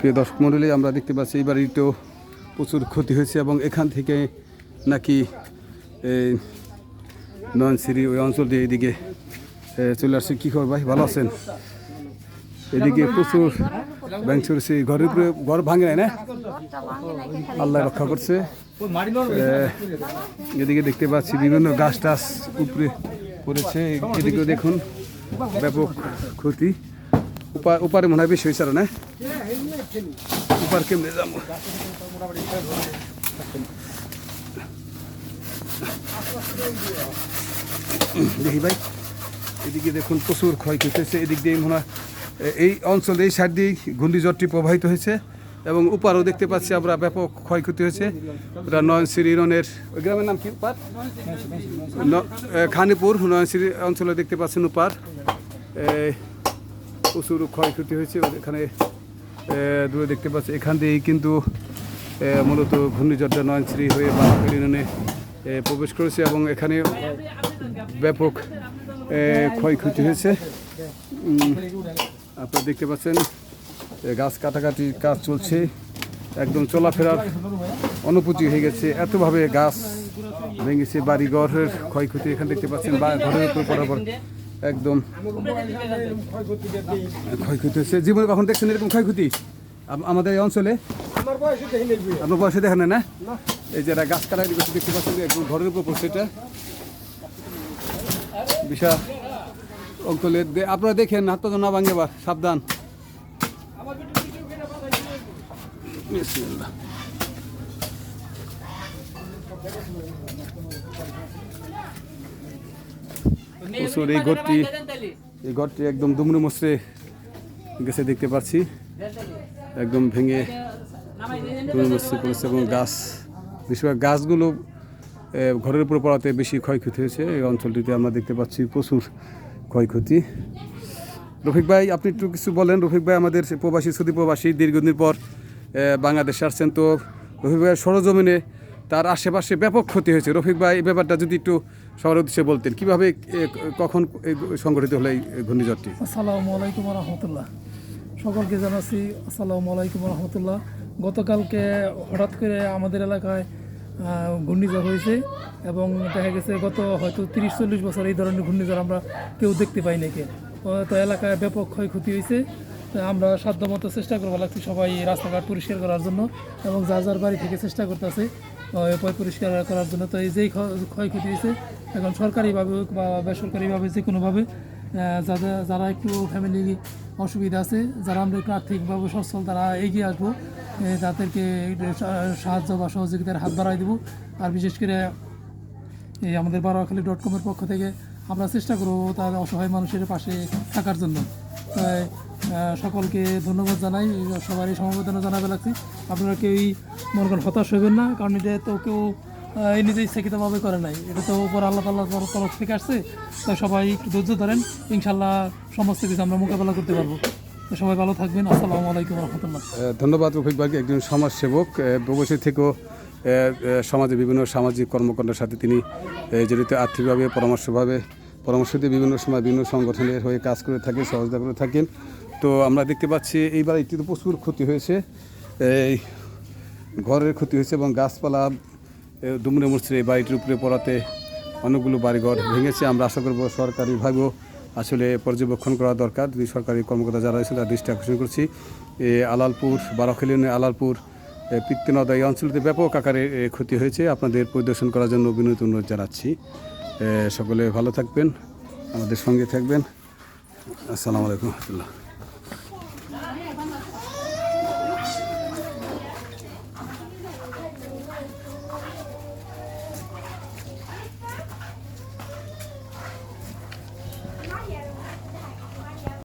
প্রিয় দর্শক মণ্ডলী আমরা দেখতে পাচ্ছি এই বাড়িতেও প্রচুর ক্ষতি হয়েছে এবং এখান থেকে নাকি এই নয়নসিরি ওই অঞ্চল দিয়ে এদিকে চলে আসছে। কী খবর ভাই? ভালো আছেন? এদিকে প্রচুর ব্যাংক চলেছে ঘরের উপরে ঘর ভাঙে নাই না? আল্লাহ রক্ষা করছে। এদিকে দেখতে পাচ্ছি বিভিন্ন গাছ টাছ উপরে পড়েছে। এদিকেও দেখুন ব্যাপক ক্ষতি। উপার মনে হয় বেশি হয়েছে আরও উপার যাব? দেখি ভাই, এদিকে দেখুন প্রচুর ক্ষয়ক্ষতি হয়েছে। এদিক দিয়ে মনে এই অঞ্চল এই সাইড দিয়ে ঘূর্ণিঝড়টি প্রবাহিত হয়েছে এবং উপারও দেখতে পাচ্ছি আমরা ব্যাপক ক্ষয়ক্ষতি হয়েছে। ওটা নয়নশ্রী ইরনের ওই গ্রামের নাম কি উপার? খানিপুর নয়নশ্রী অঞ্চলে দেখতে পাচ্ছেন উপার। প্রচুর ক্ষয়ক্ষতি হয়েছে। এখানে দূরে দেখতে পাচ্ছি, এখান দিয়েই কিন্তু মূলত ঘূর্ণিঝড়টা নয়নশ্রী হয়ে বারাকল ইউনিয়নে প্রবেশ করেছে এবং এখানে ব্যাপক ক্ষয়ক্ষতি হয়েছে। আপনারা দেখতে পাচ্ছেন গাছ কাটাকাটি কাজ চলছে। একদম চলাফেরার অনুপযোগী হয়ে গেছে। এতভাবে গাছ ভেঙেছে বাড়ি ঘরের ক্ষয়ক্ষতি এখানে দেখতে পাচ্ছেন, বা ঘরের উপর বরাবর একদম। ক্ষয়ক্ষতি হয়েছে জীবনে কখন দেখছেন এরকম ক্ষয়ক্ষতি? আমাদের এই অঞ্চলে? আপনার বয়সে দেখেন না? এই যে গাছ করছে দেখতে পাচ্ছেন একদম ঘরের উপর পড়ছে এটা। বিশাল দে- আপনারা দেখেন হাত তো না ভাঙে বা সাবধান। প্রচুর এই ঘরটি এই ঘরটি একদম দুমড়ে মুচড়ে গেছে দেখতে পাচ্ছি। একদম ভেঙে দুমড়ে মুচড়ে পড়েছে এবং গাছ বেশিরভাগ গাছগুলো ঘরের উপর পড়াতে বেশি ক্ষয়ক্ষতি হয়েছে। এই অঞ্চলটিতে আমরা দেখতে পাচ্ছি প্রচুর ক্ষয়ক্ষতি। রফিক ভাই আপনি একটু কিছু বলেন। রফিক ভাই আমাদের প্রবাসী সৌদি প্রবাসী দীর্ঘদিন পর বাংলাদেশে আসছেন তো। রফিক ভাইয়ের সরজমিনে তার আশেপাশে ব্যাপক ক্ষতি হয়েছে। রফিক ভাই, এই ব্যাপারটা যদি একটু সবার উদ্দেশ্যে বলতেন, কীভাবে কখন সংগঠিত হলো এই ঘূর্ণিঝড়টি? আসসালামু আলাইকুম রহমতুল্লাহ। সকলকে জানাচ্ছি আসসালামু আলাইকুম রহমতুল্লাহ। গতকালকে হঠাৎ করে আমাদের এলাকায় ঘূর্ণিঝড় হয়েছে এবং দেখা গেছে গত হয়তো তিরিশ, চল্লিশ বছর এই ধরনের ঘূর্ণিঝড় আমরা কেউ দেখতে পাই নাকি তো এলাকায় ব্যাপক ক্ষয়ক্ষতি হয়েছে। আমরা সাধ্যমতো চেষ্টা করব লাগছি সবাই রাস্তাঘাট পরিষ্কার করার জন্য এবং যার যার বাড়ি থেকে চেষ্টা করতেছে পরিষ্কার করার জন্য তো এই যেই ক্ষ- ক্ষয়ক্ষতি হয়েছে, এখন সরকারিভাবে বা বেসরকারিভাবে যে কোনোভাবে যাদের, যারা একটু ফ্যামিলি অসুবিধা আছে, যারা আমরা একটু আর্থিকভাবে সচ্ছল, তারা এগিয়ে আসব তাদেরকে সাহায্য বা সহযোগিতার হাত বাড়াই দেবো। আর বিশেষ করে এই আমাদের বারোয়াখালী ডট কমের পক্ষ থেকে আমরা চেষ্টা করব তার অসহায় মানুষের পাশে থাকার জন্য। সকলকে ধন্যবাদ জানাই। সবারই সমবেদনা জানাবে লাগছি। আপনারা কেউই মনে করেন হতাশ হইবেন না, কারণ এটা তো কেউ নিজে ইচ্ছাকৃতভাবে করে নাই। এটা তো উপর আল্লাহ তাল্লাহ তরফ থেকে আসছে। তাই সবাই একটু ধৈর্য ধরেন। ইনশাল্লাহ সমস্ত কিছু আমরা মোকাবেলা করতে পারব। সবাই ভালো থাকবেন। আসসালামু আলাইকুম রহমতুল্লাহ। ধন্যবাদ রফিক ভাইকে, একজন সমাজসেবক। প্রবাসী থেকেও সমাজে বিভিন্ন সামাজিক কর্মকাণ্ডের সাথে তিনি জড়িত। আর্থিকভাবে, পরামর্শভাবে, পরামর্শ দিয়ে বিভিন্ন সময় বিভিন্ন সংগঠনের হয়ে কাজ করে থাকেন, সহযোগিতা করে থাকেন। তো আমরা দেখতে পাচ্ছি এইবার একটি তো প্রচুর ক্ষতি হয়েছে। এই ঘরের ক্ষতি হয়েছে এবং গাছপালা দুমড়ে মুচড়ে এই বাড়িটির উপরে পড়াতে অনেকগুলো বাড়িঘর ভেঙেছে। আমরা আশা করব সরকারিভাবেও আসলে পর্যবেক্ষণ করা দরকার। যদি সরকারি কর্মকর্তা যারা রয়েছে তার দৃষ্টি আকর্ষণ করছি। এ, আলালপুর বারাখালী আলালপুর পিত্তনদা এই অঞ্চলতে ব্যাপক আকারে ক্ষতি হয়েছে। আপনাদের পরিদর্শন করার জন্য বিনীত অনুরোধ জানাচ্ছি। সকলে ভালো থাকবেন আমাদের সঙ্গে থাকবেন। আসসালামু আলাইকুম রহমতুল্লাহ।